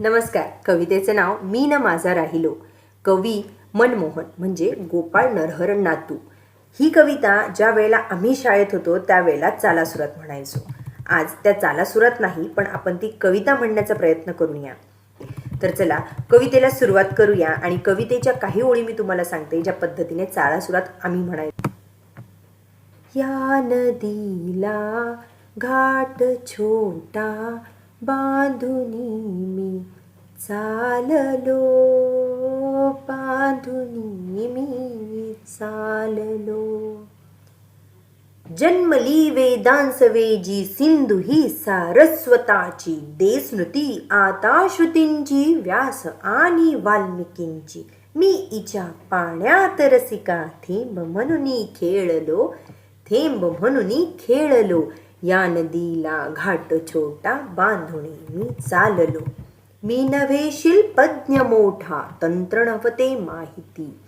नमस्कार कवितेचं नाव मी न माझा राहिलो. कवी मनमोहन म्हणजे गोपाळ नरहरण नातू. ही कविता ज्या वेळेला आम्ही शाळेत होतो त्यावेळेला चालासुरात म्हणायचो. आज त्या चालासुरात नाही पण आपण ती कविता म्हणण्याचा प्रयत्न करूया. तर चला कवितेला सुरुवात करूया आणि कवितेच्या काही ओळी मी तुम्हाला सांगते ज्या पद्धतीने चालासुरात आम्ही म्हणायचो. या नदीला घाट छोटा बांधुनी मी चाललो बांधुनी मी चाललो. जन्मली वेदांस वेजी सिंधू ही सारस्वताची देस्मृती आता श्रुतींची व्यास आणि वाल्मिकींची. मी इच्या पाण्यात रसिका थेंब म्हणून खेळलो थेंब म्हणून खेळलो. या नदीला घाट छोटा बांधुणे मी चाललो. मी नव्हे शिल्पज्ञ मोठा तंत्र नव्हते माहिती.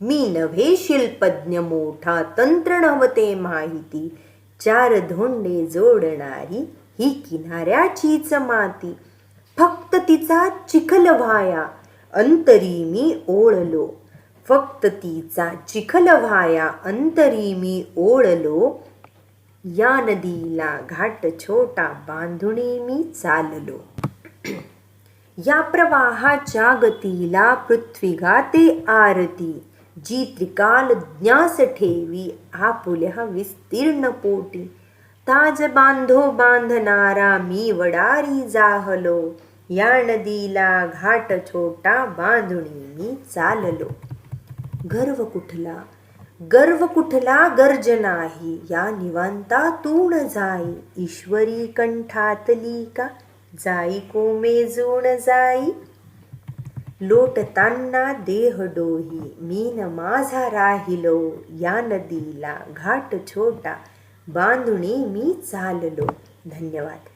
मी नव्हे शिल्पज्ञ मोठा तंत्र नव्हते माहिती. चार धोंडे जोडणारी ही किनाऱ्याचीच माती. फक्त तिचा चिखल व्हाया अंतरी मी ओळलो. फक्त तिचा चिखल व्हाया अंतरी मी ओळलो. या नदीला घाट छोटा बांधुणी मी चाललो. या प्रवाहाच्या गतीला पृथ्वी गाते आरती जी त्रिकाल ज्ञास ठेवी आपुल्या विस्तीर्ण पोटी. ताज बांधो बांधणारा मी वडारी जाहलो या नदीला घाट छोटा बांधुणी मी चाललो. गर्व कुठला? गर्व कुठला गर्ज नाही या निवांता तूण जाई ईश्वरी कंठातली का जाई कोमेजून जाई. लोटताना देह डोही मीन माझा राहिलो या नदीला घाट छोटा बांधुणी मी चाललो. धन्यवाद.